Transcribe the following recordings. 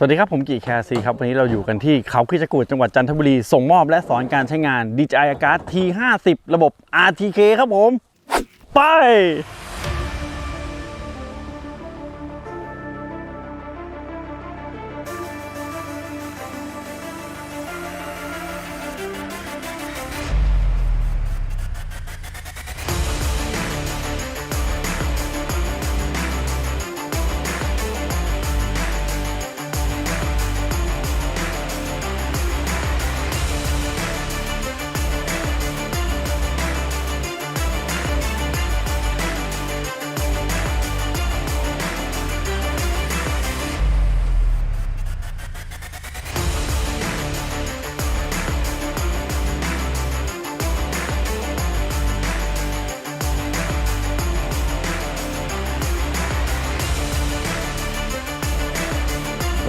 สวัสดีครับ ผมกีแคซีครับ วันนี้เราอยู่กันที่เขาคิจกูดจังหวัดจันทบุรี ส่งมอบและสอนการใช้งาน DJI a g a r T50 ระบบ RTK ครับผม ไป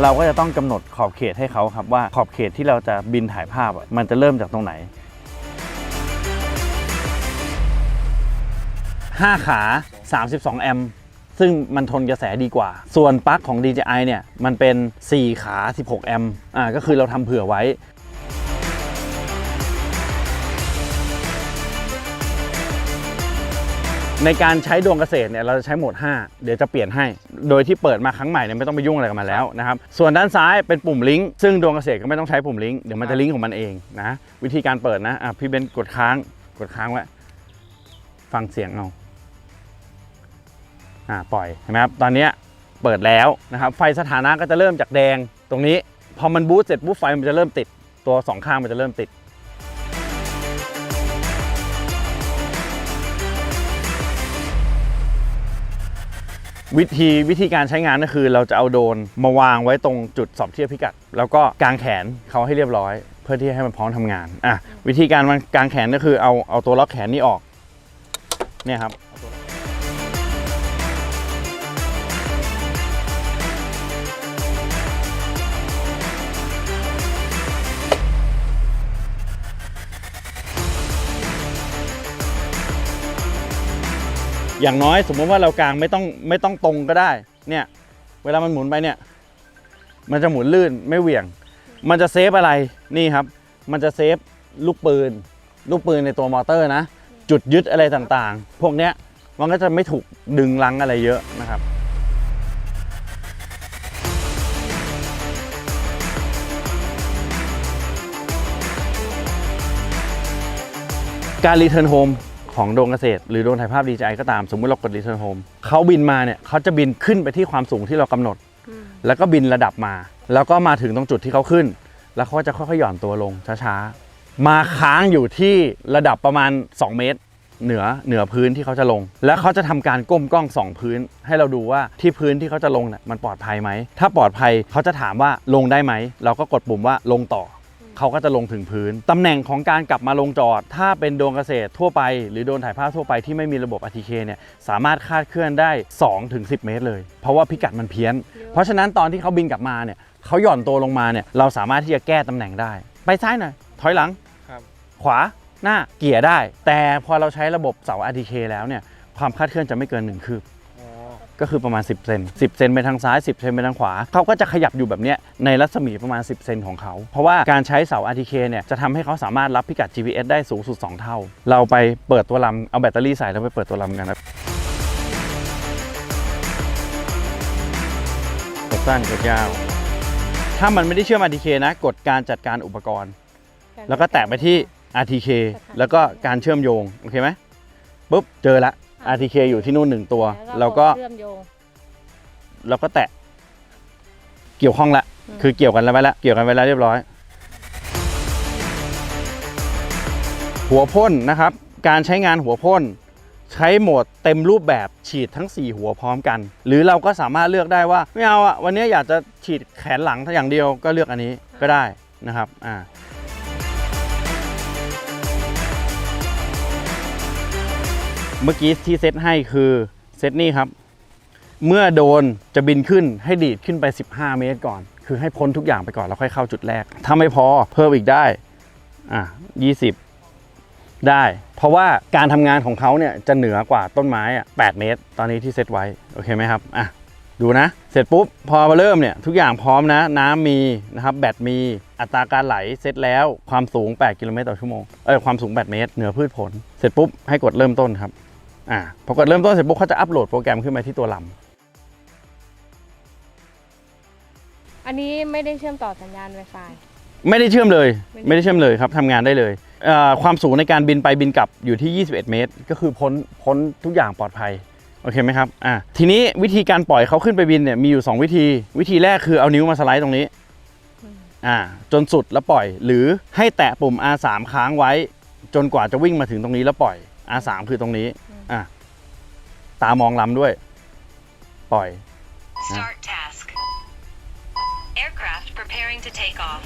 เราก็จะต้องกำหนดขอบเขตให้เขาครับว่าขอบเขตที่เราจะบินถ่ายภาพมันจะเริ่มจากตรงไหน 5 ขา 32 แอมป์ซึ่งมันทนกระแสดีกว่า ส่วนปลั๊กของ DJI เนี่ย มันเป็น 4 ขา 16 แอมป์อ่าก็คือเราทำเผื่อไว้ ในการใช้ดวงเกษตรเนี่ยเราจะใช้โหมด 5 เดี๋ยวจะเปลี่ยนให้ โดยที่เปิดมาครั้งใหม่เนี่ยไม่ต้องไปยุ่งอะไรกับมันแล้วนะครับ ส่วนด้านซ้ายเป็นปุ่มลิงก์ซึ่งดวงเกษตรก็ไม่ต้องใช้ปุ่มลิงก์เดี๋ยวมันจะลิงก์ของมันเองนะวิธีการเปิดนะอะพี่เบนกดค้างกดค้างไว้ฟังเสียงเอาอ่าปล่อยเห็นไหมครับตอนนี้เปิดแล้วนะครับไฟสถานะก็จะเริ่มจากแดงตรงนี้ พอมันบูสต์เสร็จปุ๊บไฟมันจะเริ่มติดตัวสองข้างมันจะเริ่มติด วิธีวิธีการใช้งานก็คือ เราจะเอาโดนมาวางไว้ตรงจุดสอบเทียบพิกัด แล้วก็กางแขนเขาให้เรียบร้อย เพื่อที่ให้มันพร้อมทำงานอะวิธีการมันกางแขนก็คือเอาเอาตัวล็อกแขนนี้ออกเนี่ยครับ อย่างน้อยสมมติว่าเรากางไม่ต้องไม่ต้องตรงก็ได้ เนี่ย เวลามันหมุนไปเนี่ย มันจะหมุนลื่นไม่เหวี่ยง มันจะเซฟอะไรนี่ครับ มันจะเซฟลูกปืน ลูกปืนในตัวมอเตอร์นะ จุดยึดอะไรต่างๆ พวกเนี้ยมันก็จะไม่ถูกดึงลังอะไรเยอะนะครับการรีเทิร์นโฮม ของโดรนเกษตร หรือโดรนถ่ายภาพ DJI ก็ตามสมมติเรากดรีเทิร์นโฮมเขาบินมาเนี่ยเขาจะบินขึ้นไปที่ความสูงที่เรากำหนด แล้วก็บินระดับมา แล้วก็มาถึงตรงจุดที่เขาขึ้น แล้วเขาก็จะค่อยๆหย่อนตัวลงช้าๆมาค้างอยู่ที่ระดับประมาณ 2 เมตร เหนือเหนือพื้นที่เขาจะลง แล้วเขาจะทำการก้มกล้องส่องพื้น ให้เราดูว่าที่พื้นที่เขาจะลงเนี่ยมันปลอดภัยไหมถ้าปลอดภัยเขาจะถามว่าลงได้ไหมเราก็กดปุ่มว่าลงต่อ เขาก็จะลงถึงพื้น ตำแหน่งของการกลับมาลงจอด ถ้าเป็นโดรนเกษตรทั่วไป หรือโดรนถ่ายภาพทั่วไปที่ไม่มีระบบ RTK เนี่ยสามารถคาดเคลื่อนได้ 2-10 เมตรเลย เพราะว่าพิกัดมันเพี้ยน เพราะฉะนั้นตอนที่เขาบินกลับมาเนี่ยเขาหย่อนตัวลงมาเนี่ยเราสามารถที่จะแก้ตำแหน่งได้ ไปซ้ายหน่อยถอยหลังครับขวาหน้าเกียร์ได้ แต่พอเราใช้ระบบเสา RTK แล้วเนี่ยความคาดเคลื่อนจะไม่เกินหนึ่งคืบอ๋อ ก็คือประมาณ 10 เซน 10 เซนไปทางซ้าย 10 เซนไปทางขวา เขาก็จะขยับอยู่แบบนี้ในรัศมีประมาณ 10 เซนของเขา เพราะว่าการใช้เสา RTK เนี่ยจะทำให้เขาสามารถรับพิกัด GPS ได้สูงสุด 2 เท่า เราไปเปิดตัวลำเอาแบตเตอรี่ใส่แล้วไปเปิดตัวลำกันนะกดสั้นกดยาว ถ้ามันไม่ได้เชื่อม RTK นะกดการจัดการอุปกรณ์ แล้วก็แตะไปที่ RTK แล้วก็การเชื่อมโยง โอเคไหมปุ๊บ เจอละ RTK อยู่ที่นู่นหนึ่งตัว แล้วก็เชื่อมโยงแล้วก็แตะ เกี่ยวข้องละอืมคือเกี่ยวกันแล้วไปแล้วเกี่ยวกันไปแล้วเรียบร้อย หัวพ่นนะครับ การใช้งานหัวพ่นใช้โหมดเต็มรูปแบบฉีดทั้ง 4 หัวพร้อมกัน หรือเราก็สามารถเลือกได้ว่าไม่เอาอะวันนี้อยากจะฉีดแขนหลังอย่างเดียวก็เลือกอันนี้ก็ได้นะครับอ่า เมื่อกี้ที่เซตให้คือเซตนี้ครับ เมื่อโดนจะบินขึ้นให้ดีดขึ้นไป 15 เมตรก่อน คือให้พ้นทุกอย่างไปก่อนแล้วค่อยเข้าจุดแรก ถ้าไม่พอเพิ่มอีกได้อะ20 ได้ เพราะว่าการทำงานของเขาเนี่ยจะเหนือกว่าต้นไม้อะ8เมตร ตอนนี้ที่เซตไว้ โอเคไหมครับอะดูนะ เสร็จปุ๊บ พอมาเริ่มเนี่ย ทุกอย่างพร้อมนะ น้ำมีนะครับ แบตมี อัตราการไหลเสร็จแล้ว ความสูง 8 กิโลเมตรต่อชั่วโมง เออความสูง 8 เมตร เหนือพืชผล เสร็จปุ๊บ ให้กดเริ่มต้นครับ อ่าพอกดเริ่มต้นเสร็จปุ๊บเขาจะอัปโหลดโปรแกรมขึ้นมาที่ตัวลำอันนี้ไม่ได้เชื่อมต่อสัญญาณ Wi-Fi ไม่ได้เชื่อมเลยไม่ได้ไม่ได้เชื่อมเลยครับทำงานได้เลยเอ่อความสูงในการบินไปบินกลับอยู่ที่ 21 เมตร ก็คือพ้นพ้นทุกอย่างปลอดภัยโอเคไหมครับอะทีนี้วิธีการปล่อยเขาขึ้นไปบินเนี่ยมีอยู่ 2 วิธี วิธีแรกคือเอานิ้วมาสไลด์ตรงนี้อ่าจนสุดแล้วปล่อย หรือให้แตะปุ่ม R3 ค้างไว้ จนกว่าจะวิ่งมาถึงตรงนี้แล้วปล่อย R3 คือตรงนี้อะ ตามองลำด้วย ปล่อย Start task. Aircraft preparing to take off.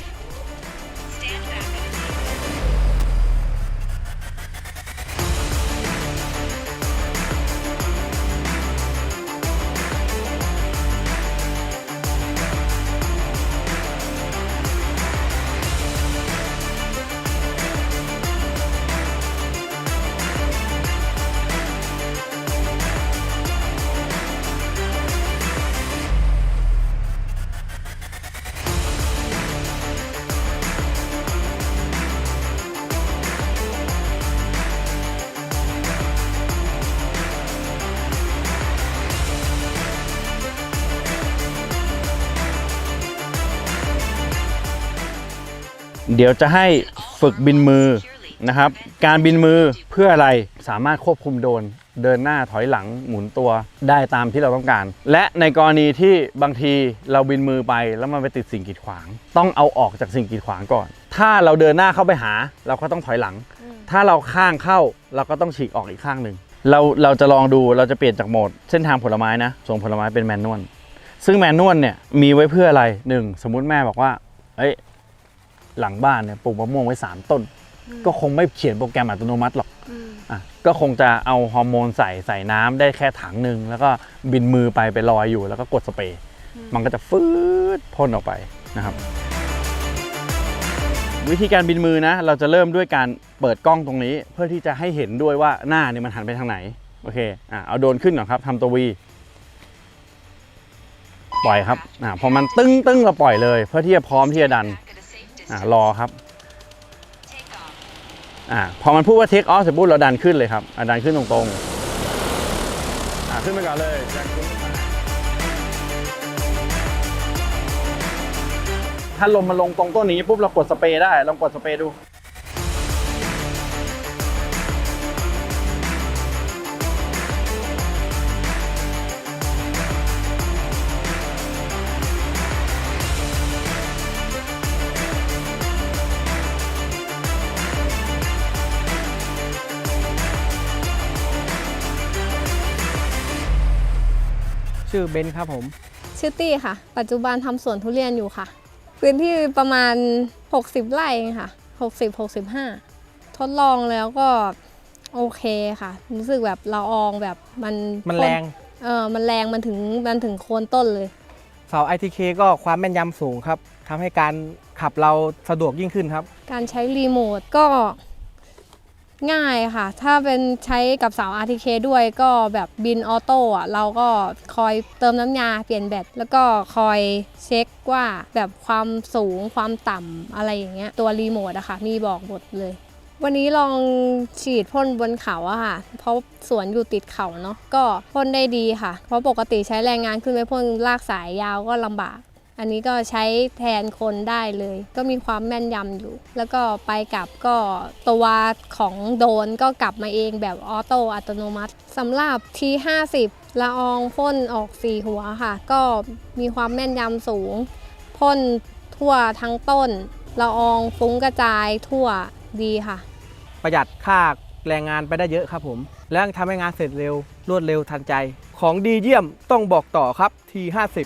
เดี๋ยวจะให้ฝึกบินมือนะครับ การบินมือเพื่ออะไรสามารถควบคุมโดรนเดินหน้าถอยหลังหมุนตัวได้ตามที่เราต้องการ และในกรณีที่บางทีเราบินมือไปแล้วมันไปติดสิ่งกีดขวาง ต้องเอาออกจากสิ่งกีดขวางก่อน ถ้าเราเดินหน้าเข้าไปหา เราก็ต้องถอยหลัง ถ้าเราข้างเข้าเราก็ต้องฉีกออกอีกข้างหนึ่งเราเราจะลองดูเราจะเปลี่ยนจากโหมดเส้นทางผลไม้นะส่งผลไม้เป็นแมนนวลซึ่งแมนนวลเนี่ยมีไว้เพื่ออะไรหนึ่งสมมุติแม่บอกว่าเอ้ย หลังบ้านเนี่ยปลูกมะม่วงไว้ 3 ต้น ก็คงไม่เขียนโปรแกรมอัตโนมัติหรอกอะก็คงจะเอาฮอร์โมนใส่ใส่น้ำได้แค่ถังหนึ่งแล้วก็บินมือไปไปลอยอยู่แล้วก็กดสเปรย์มันก็จะฟืดพ่นออกไปนะครับ วิธีการบินมือนะ เราจะเริ่มด้วยการเปิดกล้องตรงนี้ เพื่อที่จะให้เห็นด้วยว่าหน้าเนี่ยมันหันไปทางไหนโอเคอะเอาโดรนขึ้นก่อนครับทำตัววีปล่อยครับอะพอมันตึ้งตึ้งเราปล่อยเลย เพื่อที่จะพร้อมที่จะดัน อะ distance. รอครับอ่าพอมันพูดว่าเทคออฟเสร็จปุ๊บเราดันขึ้นเลยครับอะดันขึ้นตรงๆอ่าขึ้นไปก่อนเลยถ้าลมมันลงตรงต้นนี้ปุ๊บเรากดสเปรย์ได้ลองกดสเปรย์ดู ชื่อเบนซ์ครับผม ชื่อตี้ค่ะ ปัจจุบันทำสวนทุเรียนอยู่ค่ะ พื้นที่ประมาณ 60 ไร่เองค่ะ 60 65 ทดลองแล้วก็โอเคค่ะ รู้สึกแบบละอองแบบมันมันแรงเออมันแรงมันถึงมันถึงโคนต้นเลย เสา ITK ก็ความแม่นยำสูงครับทำให้การขับเราสะดวกยิ่งขึ้นครับ การใช้รีโมทก็ ง่ายค่ะ ถ้าเป็นใช้กับสาว RTK ด้วยก็แบบบินออโต้อะเราก็คอยเติมน้ำยาเปลี่ยนแบตแล้วก็คอยเช็คว่าแบบความสูงความต่ำอะไรอย่างเงี้ยตัวรีโมทอะค่ะ มีบอกหมดเลย วันนี้ลองฉีดพ่นบนเขาอะค่ะ เพราะสวนอยู่ติดเขาเนาะก็พ่นได้ดีค่ะ เพราะปกติใช้แรงงานขึ้นไปพ่นลากสายยาวก็ลำบาก อันนี้ก็ใช้แทนคนได้เลย ก็มีความแม่นยำอยู่ แล้วก็ไปกลับก็ตัวของโดนก็กลับมาเองแบบออโต้อัตโนมัติสำหรับ T50 ละอองพ่นออกสีหัวค่ะ ก็มีความแม่นยำสูงพ่นทั่วทั้งต้นละอองฟุ้งกระจายทั่วดีค่ะ ประหยัดค่าแรงงานไปได้เยอะครับผม และทำให้งานเสร็จเร็ว รวดเร็วทันใจ ของดีเยี่ยมต้องบอกต่อครับ T50